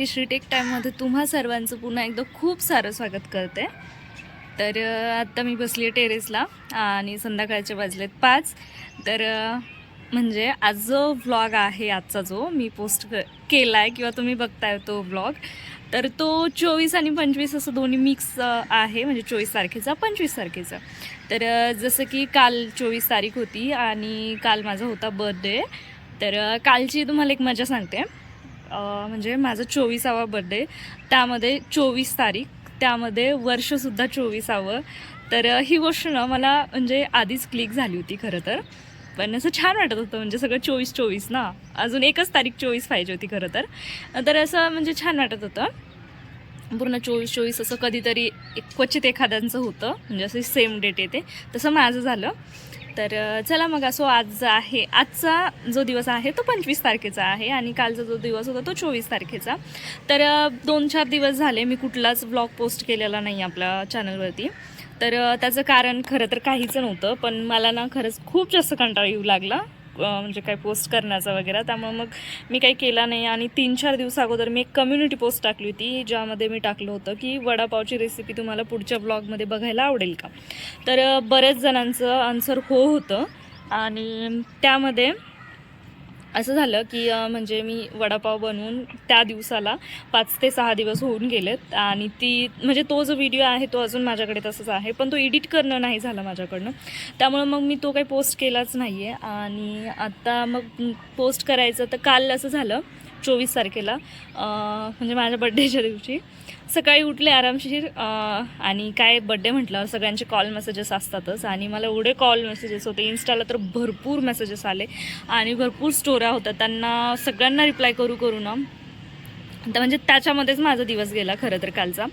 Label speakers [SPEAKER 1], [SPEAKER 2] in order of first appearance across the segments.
[SPEAKER 1] Bhagyashree take टाईममध्ये तुम्हा सर्वांचं पुन्हा एकदा खूप सारं स्वागत करते. तर आत्ता मी बसली आहे टेरेसला आणि संध्याकाळचे वाजलेत पाच. तर म्हणजे आज जो व्लॉग आहे आजचा जो मी पोस्ट क केला आहे किंवा तुम्ही बघताय तो व्लॉग तर तो चोवीस आणि पंचवीस असं दोन्ही मिक्स आहे. म्हणजे चोवीस तारखेचा पंचवीस तारखेचा. तर जसं की काल चोवीस तारीख होती आणि काल माझा होता बर्थडे तर कालची तुम्हाला एक मजा सांगते. म्हणजे माझा चोवीसावा बड्डे त्यामध्ये चोवीस तारीख त्यामध्ये वर्षसुद्धा चोवीसावं. तर ही गोष्ट ना मला म्हणजे आधीच क्लिक झाली होती खरं तर. पण असं छान वाटत होतं म्हणजे सगळं चोवीस चोवीस ना. अजून एकच तारीख चोवीस पाहिजे होती खरं तर. तर असं म्हणजे छान वाटत होतं. पूर्ण चोवीस चोवीस असं कधीतरी एक क्वचित एखाद्यांचं होतं. म्हणजे असं सेम डेट येते. तसं माझं झालं. तर चला मग असो आज आहे आजचा जो दिवस आहे तो पंचवीस तारखेचा आहे आणि कालचा जो दिवस होता तो चोवीस तारखेचा. तर दोन चार दिवस झाले मी कुठलाच ब्लॉग पोस्ट केलेला नाही आपल्या चॅनलवरती. तर त्याचं कारण खरं तर काहीच नव्हतं पण मला ना खरंच खूप जास्त कंटाळा येऊ लागला. म्हणजे काय पोस्ट करण्याचा वगैरे. त्यामुळे मग मी काही केला नाही आणि तीन चार दिवस अगोदर मी एक कम्युनिटी पोस्ट टाकली होती ज्यामध्ये मी टाकलं होतं की वडापावची रेसिपी तुम्हाला पुढच्या ब्लॉगमध्ये बघायला आवडेल का? तर बऱ्याच जणांचं आन्सर हो होतं. आणि त्यामध्ये असं झालं की म्हणजे मी वडापाव बनवून त्या दिवसाला पाच ते सहा दिवस होऊन गेलेत आणि ती म्हणजे तो जो व्हिडिओ आहे तो अजून माझ्याकडे तसंच आहे पण तो एडिट करणं नाही झालं माझ्याकडनं. त्यामुळं मग मी तो काही पोस्ट केलाच नाही आहे आणि आत्ता मग पोस्ट करायचं तर काल असं झालं चोवीस तारखेला म्हणजे माझ्या बड्डेच्या दिवशी. सकाळी उठले आरामशीर आणि काय बड्डे म्हटल्यावर सगळ्यांचे कॉल मेसेजेस असतातच. आणि मला एवढे कॉल मेसेजेस होते. इन्स्टाला तर भरपूर मेसेजेस आले. आणि भरपूर स्टोऱ्या होत्या. त्यांना सगळ्यांना रिप्लाय करू करू ना. तर म्हणजे त्याच्यामध्येच माझा दिवस गेला खरं तर कालचा.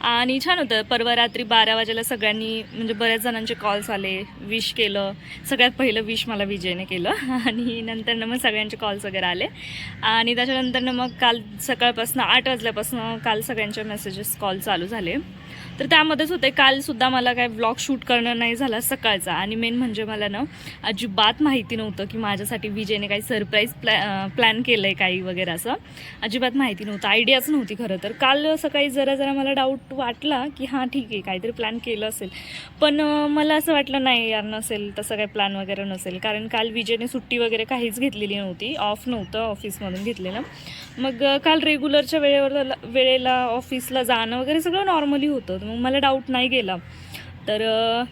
[SPEAKER 1] आणि छान होतं. परवा रात्री बारा वाजेला सगळ्यांनी म्हणजे बऱ्याच जणांचे कॉल्स आले विश केलं. सगळ्यात पहिलं विश मला विजयने केलं. आणि नंतरनं मग सगळ्यांचे कॉल्स वगैरे आले. आणि त्याच्यानंतरनं मग काल सकाळपासून आठ वाजल्यापासून काल सगळ्यांचे मेसेजेस कॉल चालू झाले. तर त्यामध्येच होते. कालसुद्धा मला काय ब्लॉग शूट करणं नाही झाला सकाळचा. आणि मेन म्हणजे मला ना अजिबात माहिती नव्हतं की माझ्यासाठी विजयने काही सरप्राईज प्लॅ प्लॅन केलं आहे काही वगैरे असं. अजिबात माहिती नव्हतं. आयडियाच नव्हती खरं तर. काल सकाळी जरा जरा मला डाऊट वाटला की हां ठीक आहे काहीतरी प्लॅन केलं असेल. पण मला असं वाटलं नाही यार नसेल तसं काही प्लॅन वगैरे नसेल. कारण काल विजयने सुट्टी वगैरे काहीच घेतलेली नव्हती. ऑफ नव्हतं ऑफिसमधून घेतलेलं. मग काल रेग्युलरच्या वेळेवर वेळेला ऑफिसला जाणं वगैरे सगळं नॉर्मली होतं. मग मला डाऊट नाही गेला. तर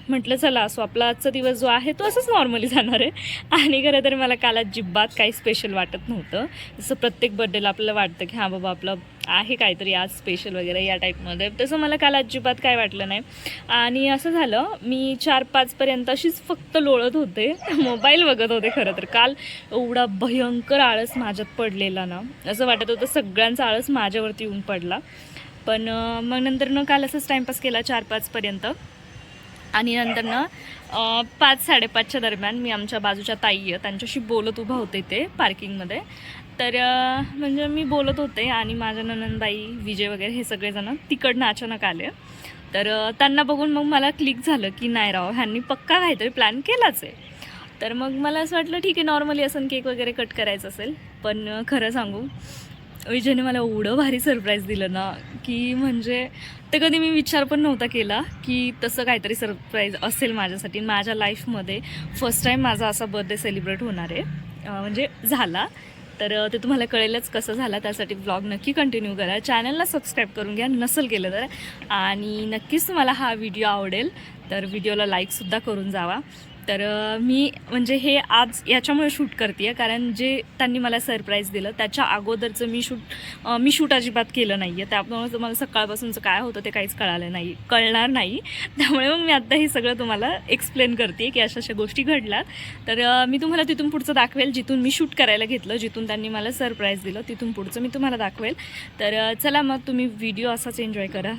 [SPEAKER 1] म्हटलं चला असो आपला आजचा दिवस जो आहे तो असंच नॉर्मली जाणार आहे. आणि खरं तर मला काल अजिबात काही स्पेशल वाटत नव्हतं. जसं प्रत्येक बड्डेला आपल्याला वाटतं की हां बाबा आपलं आहे काहीतरी आज स्पेशल वगैरे या टाईपमध्ये तसं मला काल अजिबात काय वाटलं नाही. आणि असं झालं मी चार पाचपर्यंत अशीच फक्त लोळत होते. मोबाईल बघत होते खरं तर. काल एवढा भयंकर आळस माझ्यात पडलेला ना. असं वाटत होतं सगळ्यांचा आळस माझ्यावरती येऊन पडला. पण मग नंतर न काल असंच टाईमपास केला चार पाचपर्यंत आणि नंतरनं पाच साडेपाचच्या दरम्यान मी आमच्या बाजूच्या ताई आहे त्यांच्याशी बोलत उभा होते ते पार्किंगमध्ये. तर म्हणजे मी बोलत होते आणि माझ्या ननंदबाई विजय वगैरे हे सगळेजण तिकडनं अचानक आले. तर त्यांना बघून मग मला क्लिक झालं की नाही राव ह्यांनी पक्का काहीतरी प्लॅन केलाच आहे. तर मग मला असं वाटलं ठीक आहे नॉर्मली असं केक वगैरे कट करायचं असेल पण खरं सांगू विजयने मला एवढं भारी सरप्राईज दिलं ना की म्हणजे ते कधी मी विचार पण नव्हता केला की तसं काहीतरी सरप्राईज असेल माझ्यासाठी. माझ्या लाईफमध्ये फर्स्ट टाईम माझा असा बर्थडे सेलिब्रेट होणार आहे. म्हणजे झाला. तर ते तुम्हाला कळेलच कसं झाला. त्यासाठी ब्लॉग नक्की कंटिन्यू करा. चॅनलला सबस्क्राईब करून घ्या. नसेल केलं तर. आणि नक्कीच तुम्हाला हा व्हिडिओ आवडेल. तर व्हिडिओला लाईकसुद्धा करून जावा. तर मी म्हणजे हे आज याच्यामुळे शूट करते आहे कारण जे त्यांनी मला सरप्राईज दिलं त्याच्या अगोदरचं मी शूट मी शूट अजिबात केलं नाही आहे त्यामुळे मला सकाळपासूनचं काय होतं ते काहीच कळालं नाही कळणार नाही. त्यामुळे मग मी आत्ता हे सगळं तुम्हाला एक्सप्लेन करते की अशा अशा गोष्टी घडल्यात. तर मी तुम्हाला तिथून पुढचं दाखवेल जिथून मी शूट करायला घेतलं जिथून त्यांनी मला सरप्राईज दिलं तिथून पुढचं मी तुम्हाला दाखवेल. तर चला मग तुम्ही व्हिडिओ असाच एन्जॉय करा.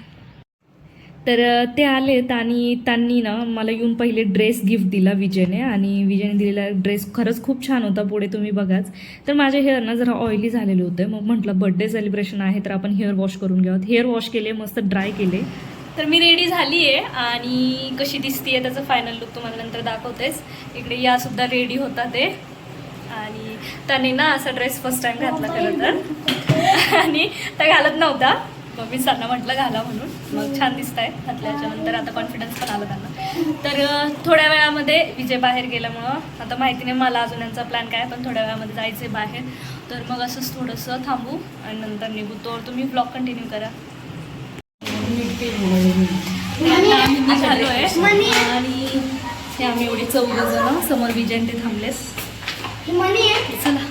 [SPEAKER 1] तर ते आलेत आणि त्यांनी ना मला येऊन पहिले ड्रेस गिफ्ट दिला विजयने आणि विजयने दिलेला ड्रेस खरंच खूप छान होता पुढे तुम्ही बघाच. तर माझे हेअर ना जरा ऑइली झालेले होते. मग म्हटलं बड्डे सेलिब्रेशन आहे तर आपण हेअर वॉश करून घ्यावं हेअर वॉश केले मस्त ड्राय केले. तर मी रेडी झाली आहे आणि कशी दिसतीये त्याचं फायनल लुक तुम्हाला नंतर दाखवतेच. इकडे या सुद्धा रेडी होता ते. आणि त्याने ना असा ड्रेस फर्स्ट टाइम घातला खरं तर. आणि त्या घालत नव्हता. मग मी त्यांना म्हटलं घाला म्हणून. मग छान दिसत आहे घातल्याच्या नंतर आता कॉन्फिडन्स पण आला त्यांना. तर थोड्या वेळामध्ये विजय बाहेर गेल्यामुळं आता माहिती नाही मला अजून यांचा प्लॅन काय पण थोड्या वेळामध्ये जायचं आहे बाहेर. तर मग असंच थोडंसं थांबू आणि नंतर निघू. तर तुम्ही ब्लॉग कंटिन्यू करा. आम्ही आहे. आणि हे आम्ही एवढी चौघ जण समोर विजय आणि ते थांबलेत. चला.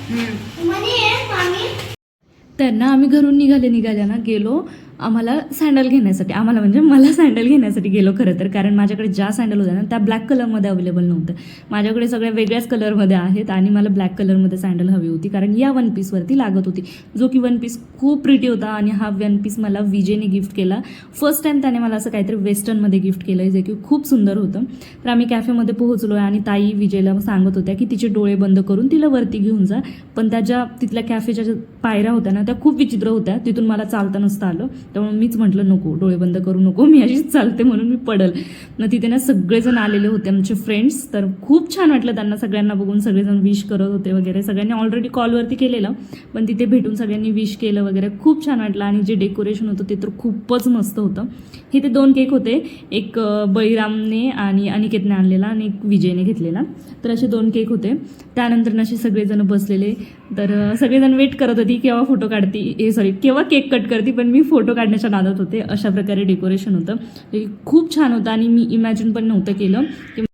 [SPEAKER 1] त्यांना आम्ही घरून निघाले निघाल्या ना गेलो. आम्हाला सँडल घेण्यासाठी आम्हाला म्हणजे मला सँडल घेण्यासाठी गेलो खरं तर. कारण माझ्याकडे ज्या सँडल होत्या ना त्या ब्लॅक कलरमध्ये अवेलेबल नव्हतं माझ्याकडे सगळ्या वेगळ्याच कलरमध्ये आहेत आणि मला ब्लॅक कलरमध्ये सँडल हवी होती. कारण या वन पीसवरती लागत होती. जो की वन पीस खूप प्रिटी होता आणि हा वन पीस मला विजेने गिफ्ट केला. फर्स्ट टाईम त्याने मला असं काहीतरी वेस्टर्नमध्ये गिफ्ट केलं जे की खूप सुंदर होतं. तर आम्ही कॅफेमध्ये पोहोचलो आणि ताई विजयला सांगत होत्या की तिचे डोळे बंद करून तिला वरती घेऊन जा. पण त्या ज्या तिथल्या कॅफेच्या ज्या पायऱ्या होत्या ना त्या खूप विचित्र होत्या. तिथून मला चालता नसतं आलं. त्यामुळे मीच म्हटलं नको डोळे बंद करू नको मी अशीच चालते म्हणून मी पडल. मग तिथे ना सगळेजण आलेले होते आमचे फ्रेंड्स तर खूप छान वाटलं त्यांना सगळ्यांना बघून सगळेजण विश करत होते वगैरे. सगळ्यांनी ऑलरेडी कॉलवरती केलेलं पण तिथे भेटून सगळ्यांनी विश केलं वगैरे. खूप छान वाटलं आणि जे डेकोरेशन होतं ते तर खूपच मस्त होतं. हे ते दोन केक होते. एक बळीरामने आणि अनिकेतने आणलेला आणि एक विजयने घेतलेला. तर असे दोन केक होते. त्यानंतर असे सगळेजण बसलेले. तर सगळेजण वेट करत होती केव्हा फोटो काढती हे सॉरी केव्हा केक कट करते पण मी फोटो काढण्याच्या नादात होते. अशा प्रकारे डेकोरेशन होतं. खूप छान होतं आणि मी इमॅजिन पण नव्हतं केलं की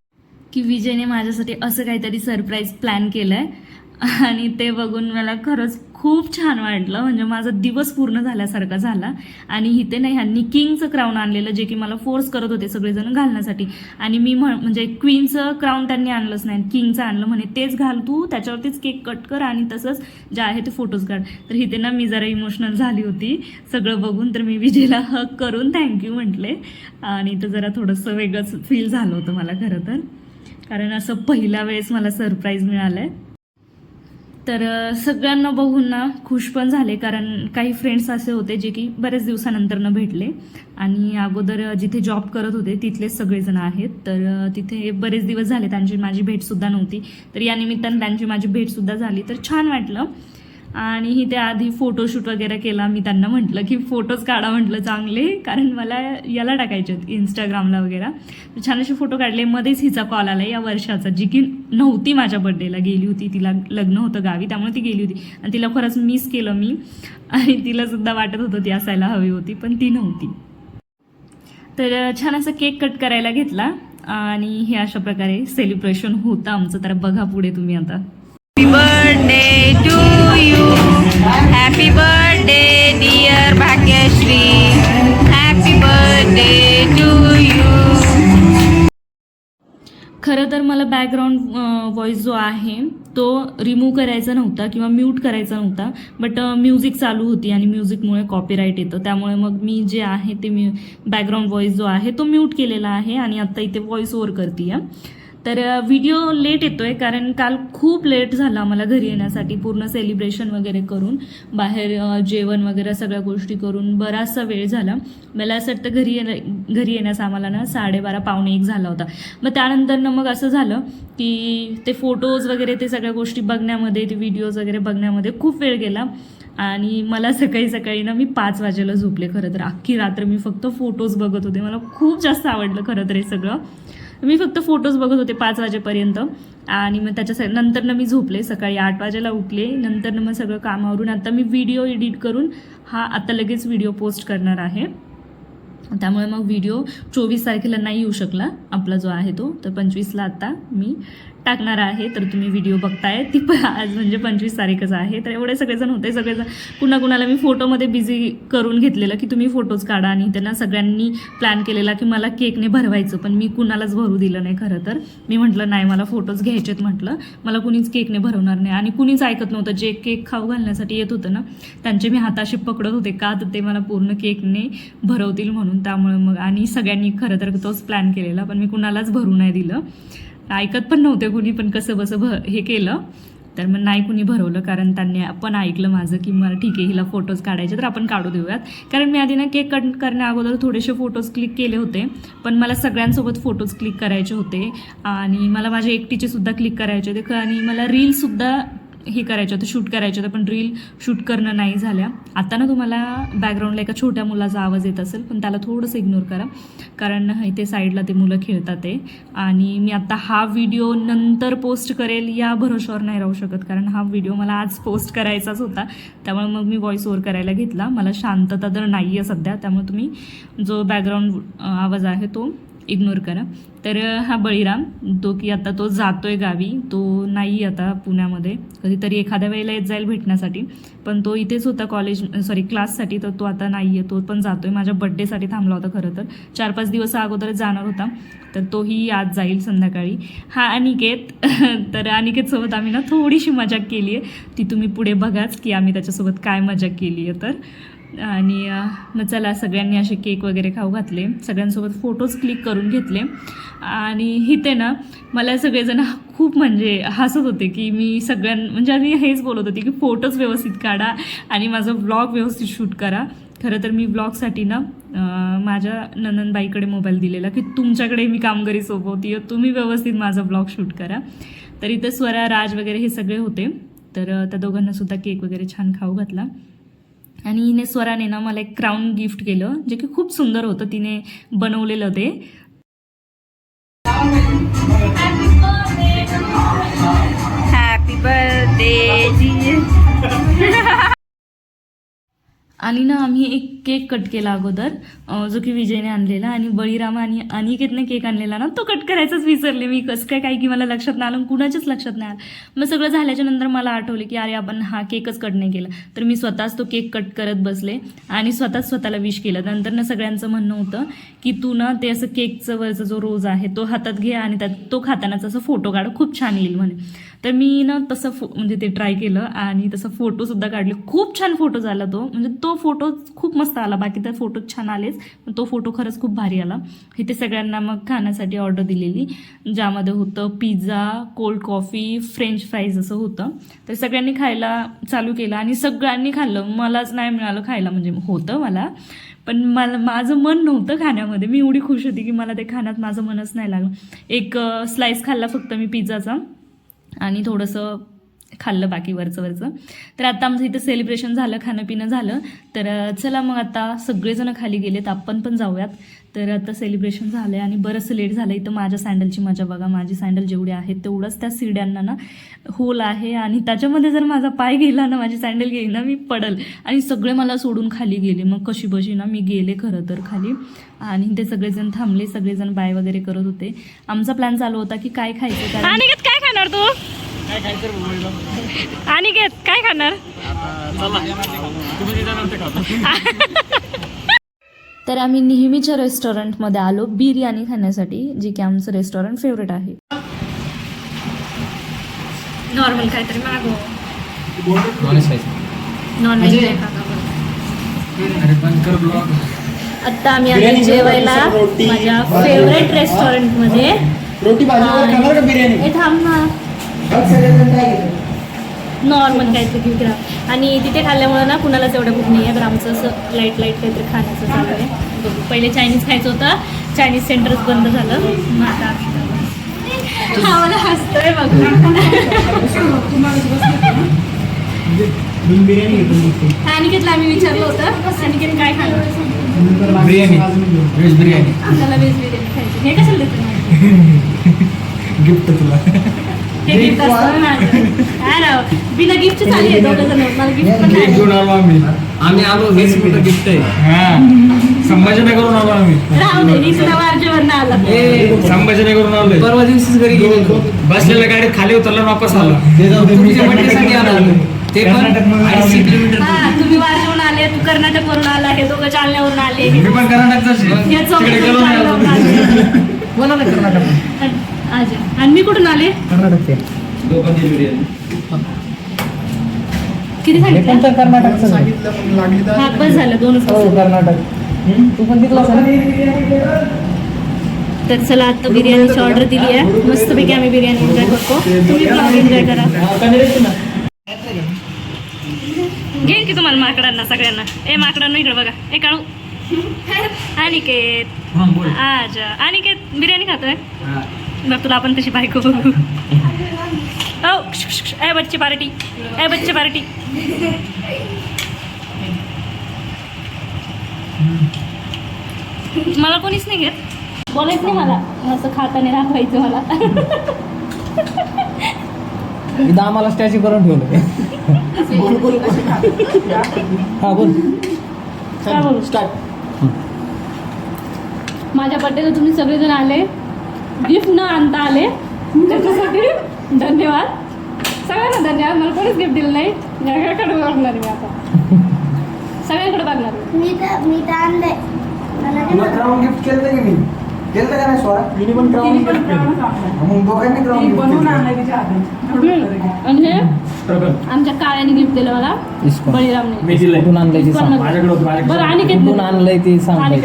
[SPEAKER 1] की विजयने माझ्यासाठी असं काहीतरी सरप्राईज प्लॅन केलं आहे आणि ते बघून मला खरंच खूप छान वाटलं. म्हणजे माझा दिवस पूर्ण झाल्यासारखा झाला. आणि इथे नाही ह्यांनी किंगचं क्राऊन आणलेलं जे की मला फोर्स करत होते सगळेजण घालण्यासाठी. आणि मी म्हणजे क्वीनचं क्राऊन त्यांनी आणलंच नाही. किंगचं आणलं म्हणे तेच घाल तू त्याच्यावरतीच केक कट कर आणि तसंच जे आहे ते फोटोज काढ. तर इथे ना मी जरा इमोशनल झाली होती. सगळं बघून तर मी विजयला हक करून थँक्यू म्हटले. आणि तर जरा थोडंसं वेगळंच फील झालं होतं मला खरं तर. कारण असं पहिल्या वेळेस मला सरप्राईज मिळालं आहे तर सगळ्यांना बघून ना खुश पण झाले कारण काही फ्रेंड्स असे होते जे की बऱ्याच दिवसानंतर भेटले. आणि अगोदर जिथे जॉब करत होते तिथलेच सगळेजण आहेत. तर तिथे बरेच दिवस झाले त्यांची माझी भेटसुद्धा नव्हती. तर या निमित्तानं त्यांची माझी भेटसुद्धा झाली. तर छान वाटलं. आणि ही त्या आधी फोटोशूट वगैरे केला मी त्यांना म्हटलं की फोटोज काढा म्हटलं चांगले कारण मला याला टाकायचे आहेत इंस्टाग्रामला वगैरे. तर छान असे फोटो काढले. मध्येच हिचा कॉल आला या वर्षाचा जी की नव्हती माझ्या बड्डेला गेली होती तिला लग्न होतं गावी त्यामुळे ती गेली होती. आणि तिला खरंच मिस केलं मी. आणि तिला सुद्धा वाटत होतं ती असायला हवी होती पण ती नव्हती. तर छान असा केक कट करायला घेतला. आणि हे अशा प्रकारे सेलिब्रेशन होतं आमचं. तर बघा पुढे तुम्ही आता.
[SPEAKER 2] Happy birthday to you happy birthday dear Bhagyashree happy birthday to you
[SPEAKER 1] खरं तर मला बॅकग्राऊंड व्हॉइस जो आहे तो रिमूव्ह करायचा नव्हता किंवा म्यूट करायचा नव्हता. बट म्युझिक चालू होती आणि म्युझिकमुळे कॉपीराईट येतं. त्यामुळे मग मी जे आहे ते मी बॅकग्राऊंड व्हॉइस जो आहे तो म्यूट केलेला आहे आणि आत्ता इथे व्हॉइस ओव्हर करते तर व्हिडिओ लेट येतोय कारण काल खूप लेट झाला मला घरी येण्यासाठी पूर्ण सेलिब्रेशन वगैरे करून बाहेर जेवण वगैरे सगळ्या गोष्टी करून बराचसा वेळ झाला. मला असं वाटतं घरी येण्या घरी येण्यास आम्हाला ना साडेबारा पावणे एक झाला होता. मग त्यानंतर ना मग असं झालं की ते फोटोज वगैरे ते सगळ्या गोष्टी बघण्यामध्ये ते व्हिडिओज वगैरे बघण्यामध्ये खूप वेळ गेला. आणि मला सकाळी सकाळी ना मी पाच वाजेला झोपले खरं तर. अख्खी रात्र मी फक्त फोटोज बघत होते. मला खूप जास्त आवडलं खरं तर हे सगळं. मी फक्त फोटोज बघत होते पाच वाजेपर्यंत. आणि मग त्याच्या स- नंतर मी झोपले सकाळी आठ वाजेला उठले. नंतरनं मग सगळं कामावरून आता मी व्हिडिओ एडिट करून हा आता लगेच व्हिडिओ पोस्ट करणार आहे. त्यामुळे मग व्हिडिओ चोवीस तारखेला नाही येऊ शकला. आपला जो आहे तो तर पंचवीसला आता मी टाकणार आहे तर तुम्ही व्हिडिओ बघताय. ती पण आज म्हणजे पंचवीस तारीखच आहे. तर एवढे सगळेजण होते सगळेजण कुणा कुणाला मी फोटोमध्ये बिझी करून घेतलेलं की तुम्ही फोटोज काढा आणि त्यांना सगळ्यांनी प्लॅन केलेला की मला केकने भरवायचं पण मी कुणालाच भरू दिलं नाही खरं तर. मी म्हटलं नाही मला फोटोज घ्यायचेत म्हटलं. मला कुणीच केकने भरवणार नाही. आणि कुणीच ऐकत नव्हतं. जे केक खाऊ घालण्यासाठी येत होतं ना त्यांचे मी हाताशी पकडत होते. का तर ते मला पूर्ण केकने भरवतील म्हणून त्यामुळे मग आणि सगळ्यांनी खरं तर तोच प्लॅन केलेला पण मी कुणालाच भरू नाही दिलं. ऐकत पण नव्हते कुणी पण कसं बसं भ हे केलं. तर मग नाही कुणी भरवलं कारण त्यांनी पण ऐकलं माझं की मला ठीक आहे हिला फोटोज काढायचे तर आपण काढू देऊयात. कारण मी आधी ना केक कट करण्या अगोदर थोडेसे फोटोज क्लिक केले होते पण मला सगळ्यांसोबत फोटोज क्लिक करायचे होते. आणि मला माझ्या एकटीचे सुद्धा क्लिक करायचे होते. आणि मला रीलसुद्धा हे करायच्या होतं शूट करायच्या होतं पण रील शूट करणं नाही झाल्या. आता ना तुम्हाला बॅकग्राऊंडला एका छोट्या मुलाचा आवाज येत असेल पण त्याला थोडंसं इग्नोर करा. कारण इथे साईडला ते मुलं खेळतात ते. आणि मी आता हा व्हिडिओ नंतर पोस्ट करेल या भरोशावर नाही राहू शकत. कारण हा व्हिडिओ मला आज पोस्ट करायचाच होता. त्यामुळे मग मी व्हॉइस ओवर करायला घेतला. मला शांतता तर नाही आहे सध्या. त्यामुळे तुम्ही जो बॅकग्राऊंड आवाज आहे तो इग्नोर करा. तर हा बळीराम तो की आता तो जातोय गावी तो नाही आता पुण्यामध्ये. कधीतरी एखाद्या वेळेला येत जाईल भेटण्यासाठी. पण तो इथेच होता कॉलेज सॉरी क्लाससाठी तर तो आता नाही आहे तो पण जातोय. माझ्या बड्डेसाठी थांबला होता खरं तर. चार पाच दिवस अगोदरच जाणार होता. तर तोही आज जाईल संध्याकाळी. हा अनिकेत तर अनिकेतसोबत आम्ही ना थोडीशी मजा केली आहे ती तुम्ही पुढे बघाच की आम्ही त्याच्यासोबत काय मजा केली आहे तर. आणि मग चला सगळ्यांनी असे केक वगैरे खाऊ घातले. सगळ्यांसोबत फोटोज क्लिक करून घेतले. आणि इथे ना मला सगळेजण खूप म्हणजे हसत होते की मी सगळ्यां म्हणजे आम्ही हेच बोलत होते की फोटोज व्यवस्थित काढा आणि माझा ब्लॉग व्यवस्थित शूट करा. खरं तर मी ब्लॉगसाठी ना माझ्या ननंदबाईकडे मोबाईल दिलेला की तुमच्याकडे मी कामगारी सोबवती तुम्ही व्यवस्थित माझा ब्लॉग शूट करा. तर इथे स्वरा राज वगैरे हे सगळे होते. तर त्या दोघांनासुद्धा केक वगैरे छान खाऊ घातला. आणि हिने स्वराने ना मला एक क्राऊन गिफ्ट केलं जे की खूप सुंदर होतं. तिने बनवलेलं ते.
[SPEAKER 2] हॅपी बर्थडे जी
[SPEAKER 1] आणि ना आम्ही एक केक कट केला अगोदर. जो की विजयने आणलेला आणि बळीराम आणि अनिकेतने केक आणलेला ना तो कट करायचाच विसरले मी. कसं काय काय की मला लक्षात नाही आलं आणि कुणाच्याच लक्षात नाही आलं. मग सगळं झाल्याच्यानंतर मला आठवले की अरे आपण हा केकच कट नाही केला. तर मी स्वतःच तो केक कट करत बसले आणि स्वतःच स्वतःला विश केलं. नंतर ना सगळ्यांचं म्हणणं होतं की तू ना ते असं केकचं वरचा जो रोज आहे तो हातात घे आणि त्यात तो खातानाचा असं फोटो काढ. खूप छान येईल म्हणे. तर मी ना तसं फो म्हणजे ते ट्राय केलं आणि तसं फोटोसुद्धा काढले. खूप छान फोटो झाला तो. म्हणजे तो तो फोटो खूप मस्त आला. बाकी तर फोटो छान आलेच. पण तो फोटो खरंच खूप भारी आला. इथे सगळ्यांना मग खाण्यासाठी ऑर्डर दिलेली. ज्यामध्ये होतं pizza cold coffee French fries असं होतं. तर सगळ्यांनी खायला चालू केलं आणि सगळ्यांनी खाल्लं. मलाच नाही मिळालं खायला. म्हणजे होतं मला. पण मला माझं मन नव्हतं खाण्यामध्ये. मी एवढी खुश होती की मला ते खाण्यात माझं मनच नाही लागलं. एक स्लाईस खाल्ला फक्त मी पिझ्झाचा आणि थोडंसं खाल्लं बाकी वरचं वरचं. तर आता आमचं इथं सेलिब्रेशन झालं खाणं पिणं झालं. तर चला मग आता सगळेजण खाली गेलेत आपण पण जाऊयात. तर आता सेलिब्रेशन झालं आहे आणि बरंच लेट झालं इथं माझ्या सँडलची मजा बघा. माझी सँडल जेवढी आहे तेवढंच त्या सिड्यांना ना होल आहे. आणि त्याच्यामध्ये जर माझा पाय गेला ना माझी सँडल गेली ना मी पडल. आणि सगळे मला सोडून खाली गेले. मग कशी बशी ना मी गेले खरं तर खाली. आणि ते सगळेजण थांबले. सगळेजण बाय वगैरे करत होते. आमचा प्लॅन चालू होता की काय खायचं?
[SPEAKER 2] काय खाणार तू? अनिकेत काय खाणार?
[SPEAKER 1] तर आम्ही नेहमीच्या रेस्टॉरंटमध्ये आलो बिर्याणी खाण्यासाठी जी की आमचं रेस्टॉरंट फेवरेट आहे. नॉर्मल काहीतरी मागव. नॉन व्हेज
[SPEAKER 3] अरे बंद कर ब्लॉग
[SPEAKER 1] आता आम्ही आलो जेवायला माझ्या फेवरेट रेस्टॉरंटमध्ये थांब ना. नॉर्मल काहीतरी घेऊ द्या आणि तिथे खाल्ल्यामुळे ना कुणालाच एवढं भूक नाही आहे तर आमचं असं लाइट लाइट काहीतरी खाण्याचं चालू आहे. बघू. पहिले चायनीज खायचं होतं. चायनीज सेंटरच बंद झालं. मग आता हा मला हसतोय बघ. अनिकेतला आम्ही विचारलं होतं. अनिकेत काय खाणार?
[SPEAKER 3] बिर्याणी. व्हेज बिर्याणी.
[SPEAKER 1] आपल्याला व्हेज बिर्याणी खायची. हे
[SPEAKER 3] गिफ्ट तुला.
[SPEAKER 1] हे गिफ्ट असतं ना माझं. काय राव बिना गिफ्ट चालू आहे दोघं जण. मला गिफ्ट पण
[SPEAKER 3] केक
[SPEAKER 1] नाही.
[SPEAKER 3] घेऊन आलो आम्ही.
[SPEAKER 4] आम्ही आलो हेच मोठं गिफ्ट आहे?
[SPEAKER 3] हा. संभाजीनगरहून आलो आम्ही.
[SPEAKER 1] राहू दे मी तुला वारजेवरनं आला.
[SPEAKER 4] ए,
[SPEAKER 3] संभाजीनगरहून आलोय.
[SPEAKER 4] परवा दिवशीच घरी गेलो
[SPEAKER 3] बसलेल्या गाडीत खाली उतरला आणि वापस आला.
[SPEAKER 4] तुमच्या आलो. ते पण
[SPEAKER 3] कर्नाटकमधून
[SPEAKER 4] ऐंशी
[SPEAKER 3] आलो.
[SPEAKER 4] किलोमीटर
[SPEAKER 1] हा तुम्ही वारजेवरून आले तू कर्नाटकवरून आला हे दोघं जालन्यावरून आले.
[SPEAKER 3] मी पण कर्नाटकचाच आहे.
[SPEAKER 1] हे चौघं
[SPEAKER 3] तिकडे
[SPEAKER 1] पण
[SPEAKER 3] गेलो नाही
[SPEAKER 1] जालन्यावरून
[SPEAKER 3] अजून.
[SPEAKER 1] आले.
[SPEAKER 3] बोला ना कर्नाटक
[SPEAKER 1] आणि- आज. आणि मी कुठून आले?
[SPEAKER 3] कर्नाटकचे.
[SPEAKER 1] किती सांगितलं?
[SPEAKER 3] कोणतं कर्नाटक
[SPEAKER 1] हा बस झालं दोनच
[SPEAKER 3] हो
[SPEAKER 1] वाजता.
[SPEAKER 3] कर्नाटक. तू पण तिथला
[SPEAKER 1] तर चला आता बिर्याणीची ऑर्डर दिली आहे. मस्तपैकी आम्ही बिर्याणी एन्जॉय करतो. तुम्ही ब्लॉग एन्जॉय करा. घेईन की तुम्हाला माकडांना सगळ्यांना? ए माकडांना इकडे बघा. ए काळू. अनिकेत. आज. अनिकेत बिर्याणी खातोय? बघ तुला आपण तशी बायको बघू.
[SPEAKER 2] ओ ए बच्चे पार्टी. ए बच्चे पार्टी. मला कोणीच नाही घेत. बोलायच नाही मला. असं खाताने दाखवायचं मला.
[SPEAKER 3] इथं आम्हाला स्टॅच्यू करून ठेवलं. हा बोल.
[SPEAKER 2] काय बोलू? माझ्या बड्डेला तुम्ही सगळेजण आले. गिफ्ट न आणता आले. त्याच्यासाठी धन्यवाद. सगळ्यांना धन्यवाद. मला कोणीच गिफ्ट दिलं नाही. सगळ्याकडे बघणार मी आता. सगळ्यांकडे बघणार.
[SPEAKER 5] मी तर मी तर आणलंय. मला नाही
[SPEAKER 6] तुला
[SPEAKER 5] माहीत.
[SPEAKER 6] क्राऊन गिफ्ट केलं का मी? केलं का नाही सोळा
[SPEAKER 3] तिने पण crown
[SPEAKER 6] मग दोघांनी क्राऊन गिफ्ट
[SPEAKER 2] आणि हे आमच्या काळ्याने गिफ्ट दिलं मला बळीरामने.
[SPEAKER 3] ते सांग
[SPEAKER 2] माझ्याकडे बरं आणि
[SPEAKER 3] आणलंय ते सांग
[SPEAKER 2] आणि.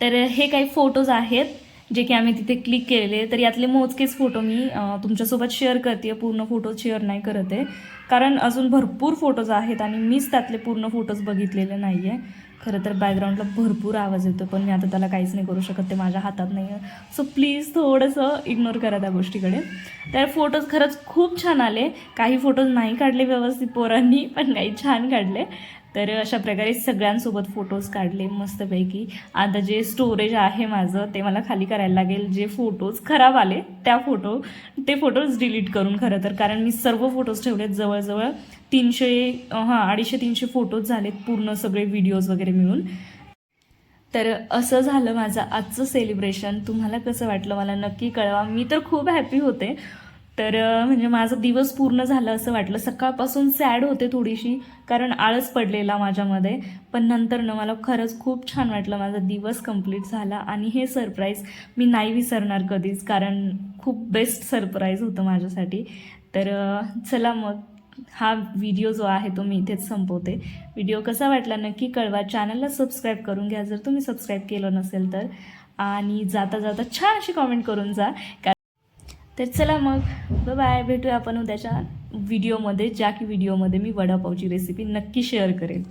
[SPEAKER 1] तर हे काही फोटोज आहेत जे की आम्ही तिथे क्लिक केलेले. तर यातले मोजकेच फोटो मी तुमच्यासोबत शेअर करते पूर्ण फोटोज शेअर नाही करत आहे. कारण अजून भरपूर फोटोज आहेत आणि मीच त्यातले पूर्ण फोटोज बघितलेले नाही आहे खरं तर बॅकग्राऊंडला भरपूर आवाज येतो पण मी आता त्याला काहीच नाही करू शकत. ते माझ्या हातात नाही आहे सो प्लीज थोडंसं इग्नोर करा त्या गोष्टीकडे. तर फोटोज खरंच खूप छान आले. काही फोटोज नाही काढले व्यवस्थित पोरांनी पण काही छान काढले. तर अशा प्रकारे सगळ्यांसोबत फोटोज काढले मस्तपैकी. आता जे स्टोरेज आहे माझं ते मला खाली करायला लागेल. जे फोटोज खराब आले त्या फोटो ते फोटोज डिलीट करून खरं तर. कारण मी सर्व फोटोज ठेवलेत जवळजवळ तीनशे हां अडीचशे तीनशे फोटोज झालेत पूर्ण सगळे व्हिडिओज वगैरे मिळून. तर असं झालं माझं आजचं सेलिब्रेशन तुम्हाला कसं वाटलं मला नक्की कळवा. मी तर खूप हॅपी होते. तर म्हणजे माझा दिवस पूर्ण झालं असं वाटलं. सकाळपासून सॅड होते थोडीशी कारण आळस पडलेला माझ्यामध्ये. पण नंतर ना मला खरंच खूप छान वाटलं. माझा दिवस कंप्लीट झाला आणि हे सरप्राईज मी नाही विसरणार कधीच कारण खूप बेस्ट सरप्राईज होतं माझ्यासाठी. तर चला मग हा व्हिडिओ जो आहे तो मी इथेच संपवते. व्हिडिओ कसा वाटला नक्की कळवा. चॅनलला सबस्क्राईब करून घ्या. जर तुम्ही सबस्क्राईब केलं नसेल तर. आणि जाता जाता छान अशी कॉमेंट करून जा. कारण तर चला मग बाय भेटूया आपण उद्याच्या व्हिडिओमध्ये ज्या की व्हिडिओमध्ये मी वडापावची रेसिपी नक्की शेअर करेन.